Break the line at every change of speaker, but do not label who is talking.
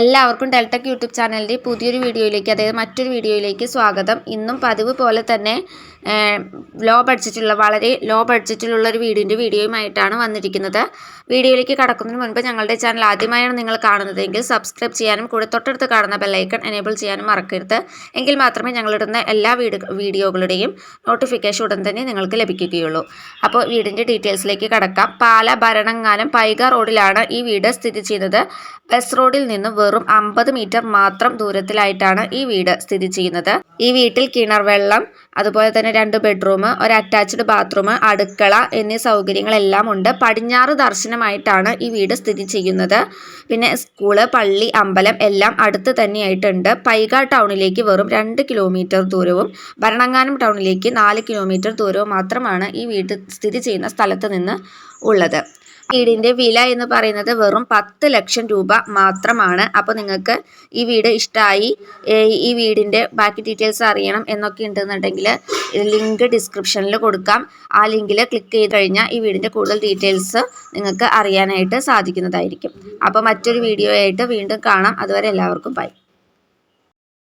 എല്ലാവർക്കും Deltech YouTube ചാനലിന്റെ പുതിയൊരു വീഡിയോയിലേക്ക് അതായത് മറ്റൊരു വീഡിയോയിലേക്ക് സ്വാഗതം. ഇന്നും പതിവ് പോലെ തന്നെ ലോ ബഡ്ജറ്റിലുള്ള വളരെ ലോ ബഡ്ജറ്റിലുള്ള ഒരു വീടിന്റെ വീഡിയോയുമായിട്ടാണ് വന്നിരിക്കുന്നത്. വീഡിയോയിലേക്ക് കടക്കുന്നതിന് മുൻപ് ഞങ്ങളുടെ ചാനൽ ആദ്യമായാണ് നിങ്ങൾ കാണുന്നതെങ്കിൽ സബ്സ്ക്രൈബ് ചെയ്യാനും കൂടെ തൊട്ടടുത്ത് കാണുന്ന ബെല്ലൈക്കൺ എനേബിൾ ചെയ്യാനും മറക്കരുത്. എങ്കിൽ മാത്രമേ ഞങ്ങളിടുന്ന എല്ലാ വീഡിയോ വീഡിയോകളുടെയും നോട്ടിഫിക്കേഷൻ ഉടൻ തന്നെ നിങ്ങൾക്ക് ലഭിക്കുകയുള്ളൂ. അപ്പോൾ വീടിന്റെ ഡീറ്റെയിൽസിലേക്ക് കടക്കാം. പാല ഭരണങ്ങാനം പൈക റോഡിലാണ് ഈ വീട് സ്ഥിതി ചെയ്യുന്നത്. ബസ് റോഡിൽ നിന്നും വെറും അമ്പത് മീറ്റർ മാത്രം ദൂരത്തിലായിട്ടാണ് ഈ വീട് സ്ഥിതി ചെയ്യുന്നത്. ഈ വീട്ടിൽ കിണർ വെള്ളം അതുപോലെ തന്നെ രണ്ട് ബെഡ്റൂം ഒരു അറ്റാച്ച്ഡ് ബാത്റൂം അടുക്കള എന്നീ സൗകര്യങ്ങളെല്ലാം ഉണ്ട്. പടിഞ്ഞാറ് ദർശനമായിട്ടാണ് ഈ വീട് സ്ഥിതി ചെയ്യുന്നത്. പിന്നെ സ്കൂൾ പള്ളി അമ്പലം എല്ലാം അടുത്ത് തന്നെയായിട്ടുണ്ട്. പൈക ടൗണിലേക്ക് വെറും രണ്ട് കിലോമീറ്റർ ദൂരവും ഭരണങ്ങാനം ടൗണിലേക്ക് നാല് കിലോമീറ്റർ ദൂരവും മാത്രമാണ് ഈ വീട് സ്ഥിതി ചെയ്യുന്ന സ്ഥലത്ത് നിന്ന് ഉള്ളത്. വീടിന്റെ വില എന്ന് പറയുന്നത് വെറും പത്ത് ലക്ഷം രൂപ മാത്രമാണ്. അപ്പോൾ നിങ്ങൾക്ക് ഈ വീട് ഇഷ്ടമായി ഈ വീടിന്റെ ബാക്കി ഡീറ്റെയിൽസ് അറിയണം എന്നൊക്കെ ഉണ്ടെന്നുണ്ടെങ്കിൽ ലിങ്ക് ഡിസ്ക്രിപ്ഷനിൽ കൊടുക്കാം. ആ ലിങ്കിൽ ക്ലിക്ക് ചെയ്ത് കഴിഞ്ഞാൽ ഈ വീടിന്റെ കൂടുതൽ ഡീറ്റെയിൽസ് നിങ്ങൾക്ക് അറിയാനായിട്ട് സാധിക്കുന്നതായിരിക്കും. അപ്പോൾ മറ്റൊരു വീഡിയോ ആയിട്ട് വീണ്ടും കാണാം. അതുവരെ എല്ലാവർക്കും ബൈ.